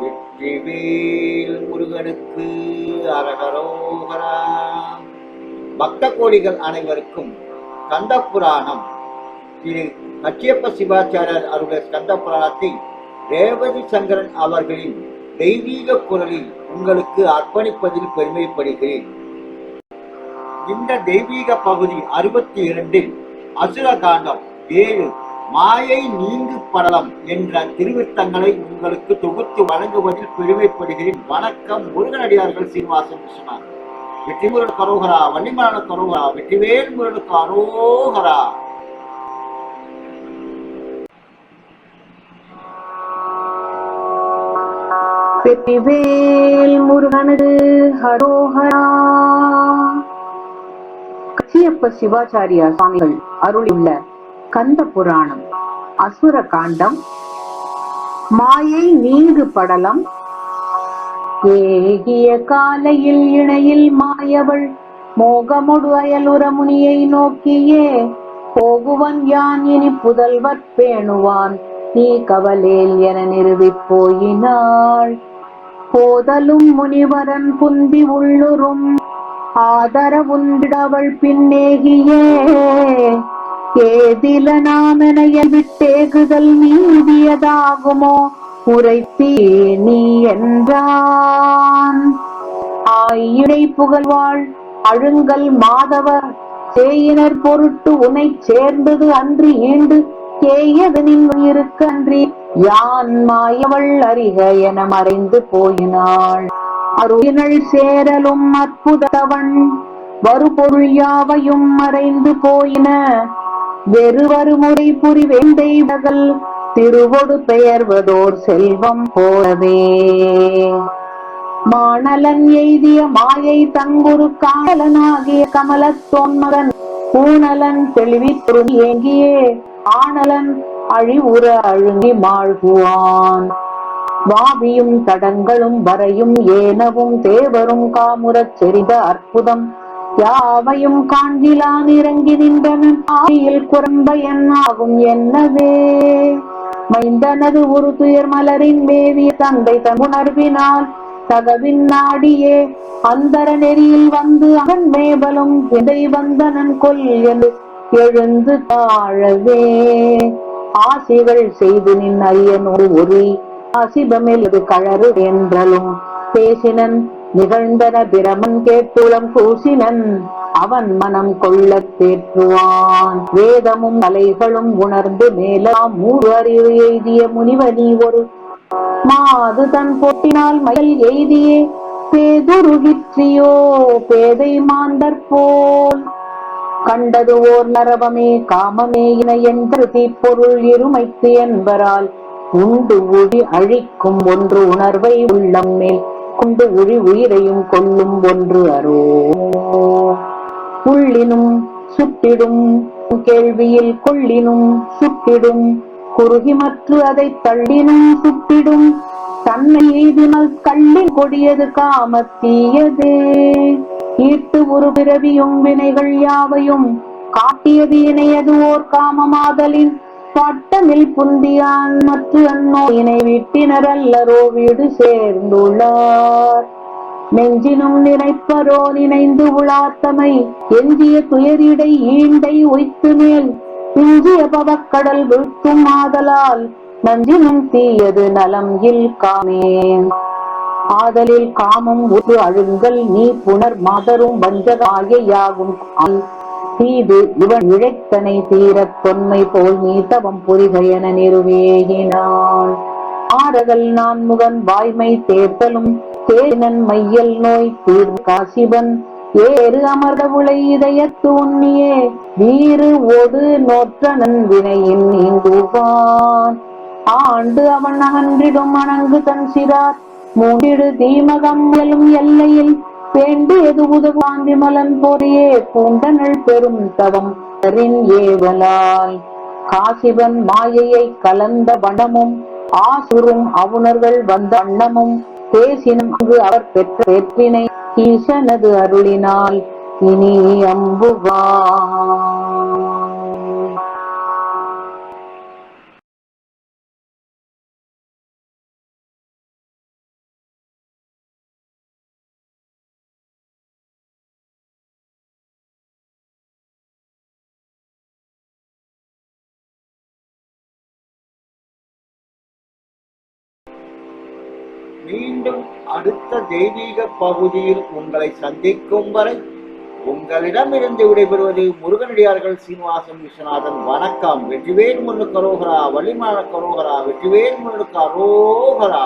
வெற்றிவேல் முருகனுக்கு அரகரோகரா. பக்த கோடிகள் அனைவருக்கும் கந்த புராணம் திரு கச்சியப்ப சிவாச்சாரியர் அவருடைய கந்த புராணத்தை ரேவதி சங்கரன் அவர்களின் தெய்வீக குரலில் உங்களுக்கு அர்ப்பணிப்பதில் பெருமைப்படுகிறேன். இந்த தெய்வீக பகுதி அறுபத்தி இரண்டில் அசுரகாண்டம் ஏழு மாயை நீங்கு படலம் என்ற திருவித்தங்களை உங்களுக்கு தொகுத்து வழங்குவதில் பெருமைப்படுகிறேன். வணக்கம் முருகனடியார்கள் சீனிவாசன் கிருஷ்ணன் வெற்றி முருகன் கரோகரா வன்னிமலான கரோகரா வெற்றிவேல் முருகனுக்கு அரோகரா. வெற்றிவேல் முருகனது ஹரோஹரா கச்சியப்ப சிவாச்சாரியா சுவாமிகள் அருளியுள்ள கந்த புராணம் அசுர காண்டம் மாயை நீங்கு படலம் ஏகிய காலையில் இணையில் மாயவள் மோகமுடு அயலுற முனியை நோக்கியே போகுவன் யான் இனி புதல்வர் பேணுவான் நீ கவலேல் என நிறுவிப் போயினாள். போதலும் முனிவரன் புந்தி உள்ளுறும் ஆதரவுண்டிடவள் பின்னேகியே ஏதில நாமெனைய விட்டேகுதல் நீதியதாகுமோ? உரைத்தே நீ என்றான். ஆயிடை புகழ்வாள் அழுங்கல் மாதவர் சேயினர் பொருட்டு உனை சேர்ந்தது அன்றி ஈண்டு கேயது நின் உயிருக்கு அன்றி யான் மாயவள் அறிக என மறைந்து போயினாள். அருகினள் சேரலும் அற்புதவன் வருபொருள் யாவையும் மறைந்து போயின. வெறுவரு முறை புரி வேண்டைடகள் திருவொடு பெயர்வதோர் செல்வம் போலவே. மாணலன் எய்திய மாயை தங்குரு காலனாகிய கமலத்தோன்மகன் பூணலன் தெளிவி ஏங்கியே. ஆணலன் அழிவுற அழுங்கி மாழ்குவான். வாவியும் தடங்களும் வரையும் ஏனவும் தேவரும் காமுறச் செறித அற்புதம் யாவையும் காண்கிலான் இறங்கி நின்றனன் ஆயில் குரம்ப என்னாகும் என்னவே? மைந்தனது ஒரு துயர் மலரின் மேவிய தந்தை தன் உணர்வினால் தகவின் நாடியே. அந்தர நெறியில் வந்து அவன் மேபலும் எதை வந்தனன் கொல் என்று எழுந்து தாழவே. ஆசைகள் செய்து நின் அரியனோடு ஒரு அசிபமில் இது கழறு என்றலும் பேசினன். நிகழ்ந்தன பிரமன் கேட்டுளம் கூசினன் அவன் மனம் கொள்ளத் தேற்றுவான். வேதமும் கலைகளும் உணர்ந்து மேலாம் மூறு அறிவு எய்திய முனிவனி ஒரு மாது தன் பொட்டினால் மயில் எய்தியே. பேதுருகிற்றியோ பேதை மாந்தர் போல். கண்டது ஓர் நரவமே காமமே இன என்று தீப்பொருள் இருமைத்து என்பரால். உண்டு உழி அழிக்கும் ஒன்று உணர்வை உள்ளம் மேல். கொண்டு உழி உயிரையும் கொள்ளும் ஒன்று அரோ உள்ளினும் சுட்டிடும் கேள்வியில் கொள்ளினும் சுட்டிடும் குறுகி மற்ற அதை தள்ளினும் சுட்டிடும். தன்னை எய்தினால் கள்ளின் கொடியது காமத்தீயது ஈட்டு ஒரு பிறவியும் வினைகள் யாவையும் காட்டியது இணையது ஓர் காமமாதலின் பட்டமில் புந்தியான் மற்ற அன்னோ இணை அல்லரோ வீடு சேர்ந்துள்ளார். நெஞ்சினும் நினைப்பரோ நினைந்து உளாத்தமை எஞ்சிய துயரிடை ஈண்டை உய்த்து மேல் பிஞ்சிய பவக்கடல் வீழ்த்தும் ஆதலால் நஞ்சினும் தீயது நலம் இல் காமேன் ஆதலில் காமம் ஒரு அழுங்கல் நீ புனர் மாதரும் வஞ்சகாயையாகும் தீது இவன் இழைத்தனை தீரத் தொன்மை போல் நீ தவம் புரிக என நிறுவேகினான். ஆரகல் நான் முகன் வாய்மை தேர்தலும் தேனன் மையல் நோய் தீர் காசிபன் ஏறு அமர்ந்த உளை இதயத்து உன்னியே வீறு ஒடு நோற்றனன் வினையின் நீங்குவான். ஆண்டு அவன் அகன்றிடும் அணங்கு தன் சிறார் மூடிடு தீமகம் எல்லையில் வேண்டியது உதவாந்தி மலன் பொறியே பூண்டனள் பெரும் தவம் தரின் ஏவலால் காசிவன் மாயையை கலந்த வனமும் ஆசுரும் அவுணர்கள் வந்த அண்ணமும் பேசினும் அங்கு அவர் பெற்ற வெற்றினை ஈசனது அருளினால் இனி அம்புவா மீண்டும் அடுத்த தெய்வீக பகுதியில் உங்களை சந்திக்கும் வரை உங்களிடமிருந்து விடைபெறுவது முருகனடியார்கள் சீனிவாசன் விஸ்வநாதன். வணக்கம். வெற்றிவேல் முன்னு கரோகரா வள்ளிமான கரோகரா வெற்றிவேல் முன்னு கரோகரா.